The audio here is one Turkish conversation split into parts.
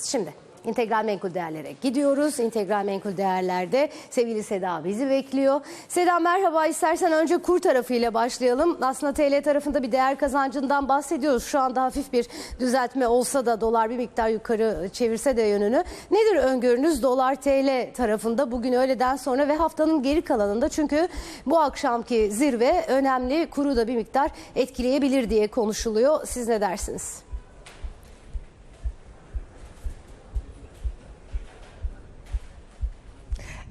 Şimdi integral menkul değerlere gidiyoruz. İntegral menkul değerlerde sevgili Seda bizi bekliyor. Seda merhaba istersen önce kur tarafıyla başlayalım. Aslında TL tarafında bir değer kazancından bahsediyoruz. Şu anda hafif bir düzeltme olsa da dolar bir miktar yukarı çevirse de yönünü. Nedir öngörünüz dolar TL tarafında bugün öğleden sonra ve haftanın geri kalanında? Çünkü bu akşamki zirve önemli kuru da bir miktar etkileyebilir diye konuşuluyor. Siz ne dersiniz?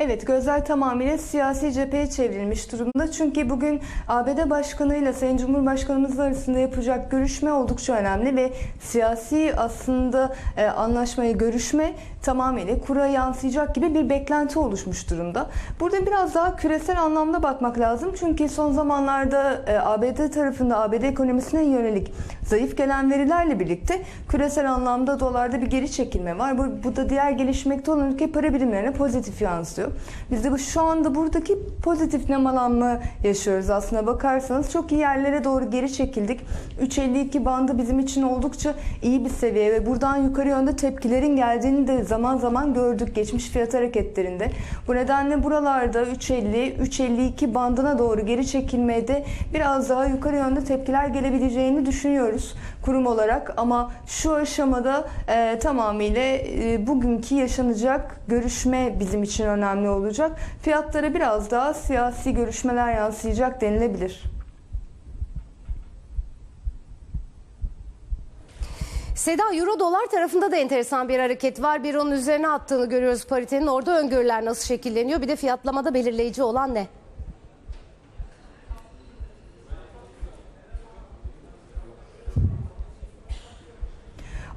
Evet gözler tamamıyla siyasi cepheye çevrilmiş durumda. Çünkü bugün ABD Başkanı ile Sayın Cumhurbaşkanımız arasında yapacak görüşme oldukça önemli ve siyasi aslında e, anlaşmayı görüşme tamamıyla kura yansıyacak gibi bir beklenti oluşmuş durumda. Burada biraz daha küresel anlamda bakmak lazım. Çünkü son zamanlarda e, ABD tarafında ABD ekonomisine yönelik zayıf gelen verilerle birlikte küresel anlamda dolarda bir geri çekilme var. Bu, bu da diğer gelişmekte olan ülke para birimlerine pozitif yansıyor. Biz de bu, şu anda buradaki pozitif nemalanma yaşıyoruz aslında bakarsanız. Çok iyi yerlere doğru geri çekildik. 3.52 bandı bizim için oldukça iyi bir seviye ve buradan yukarı yönde tepkilerin geldiğini de zaman zaman gördük geçmiş fiyat hareketlerinde. Bu nedenle buralarda 3.50, 3.52 bandına doğru geri çekilmeye de biraz daha yukarı yönde tepkiler gelebileceğini düşünüyoruz kurum olarak ama şu aşamada e, tamamıyla e, bugünkü yaşanacak görüşme bizim için önemli olacak. Fiyatlara biraz daha siyasi görüşmeler yansıyacak denilebilir. Seda Euro dolar tarafında da enteresan bir hareket var. Bir onun üzerine attığını görüyoruz paritenin. Orada öngörüler nasıl şekilleniyor? Bir de fiyatlamada belirleyici olan ne?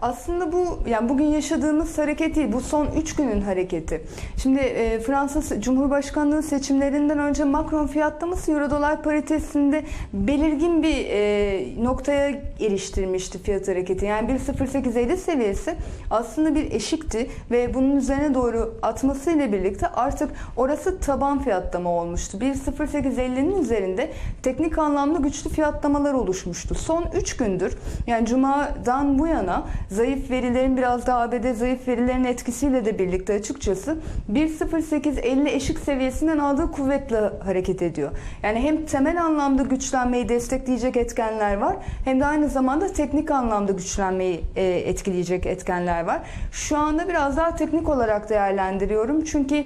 Aslında bu yani bugün yaşadığımız hareket değil, bu son 3 günün hareketi. Şimdi e, Fransa Cumhurbaşkanlığı seçimlerinden önce Macron fiyatlaması Euro dolar paritesinde belirgin bir e, noktaya eriştirmişti fiyat hareketi. Yani 1.0850 seviyesi aslında bir eşikti ve bunun üzerine doğru atmasıyla birlikte artık orası taban fiyatlama olmuştu. 1.0850'nin üzerinde teknik anlamda güçlü fiyatlamalar oluşmuştu. Son 3 gündür yani Cuma'dan bu yana zayıf verilerin biraz daha ABD zayıf verilerin etkisiyle de birlikte açıkçası 1.0850 eşik seviyesinden aldığı kuvvetle hareket ediyor. Yani hem temel anlamda güçlenmeyi destekleyecek etkenler var hem de aynı zamanda teknik anlamda güçlenmeyi e, etkileyecek etkenler var. Şu anda biraz daha teknik olarak değerlendiriyorum çünkü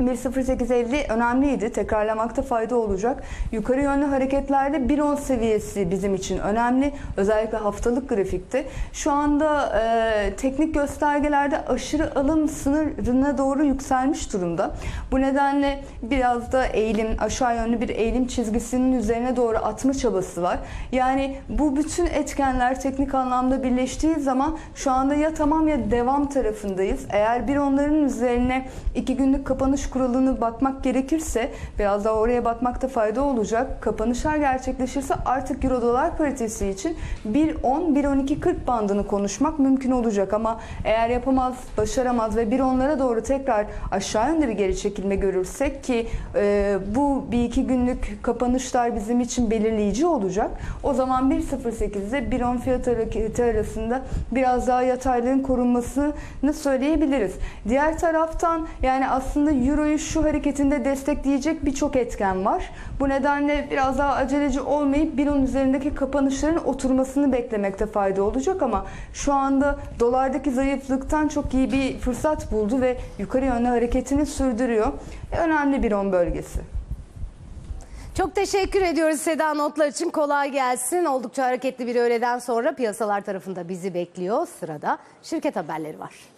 1.0850 önemliydi. Tekrarlamakta fayda olacak. Yukarı yönlü hareketlerde 1.10 seviyesi bizim için önemli. Özellikle haftalık grafikte. Şu anda e, teknik göstergelerde aşırı alım sınırına doğru yükselmiş durumda. Bu nedenle biraz da eğilim, aşağı yönlü bir eğilim çizgisinin üzerine doğru atma çabası var. Yani bu bütün etkenler teknik anlamda birleştiği zaman şu anda ya tamam ya devam tarafındayız. Eğer bir onların üzerine iki günlük kapanış kuralını bakmak gerekirse biraz daha oraya bakmakta fayda olacak. Kapanışlar gerçekleşirse artık Euro dolar paritesi için 1.10-1.12.40 bandını konuşmak mümkün olacak ama eğer yapamaz, başaramaz ve 1.10'lara doğru tekrar aşağı yönde bir geri çekilme görürsek ki e, bu bir iki günlük kapanışlar bizim için belirleyici olacak. O zaman 1.08'de 1.10 fiyat hareketi arasında biraz daha yataylığın korunmasını söyleyebiliriz. Diğer taraftan yani aslında Euro'yu şu hareketinde destekleyecek birçok etken var. Bu nedenle biraz daha aceleci olmayıp bir onun üzerindeki kapanışların oturmasını beklemekte fayda olacak ama şu anda dolardaki zayıflıktan çok iyi bir fırsat buldu ve yukarı yönlü hareketini sürdürüyor. Önemli bir on bölgesi. Çok teşekkür ediyoruz Seda notlar için. Kolay gelsin. Oldukça hareketli bir öğleden sonra piyasalar tarafında bizi bekliyor. Sırada şirket haberleri var.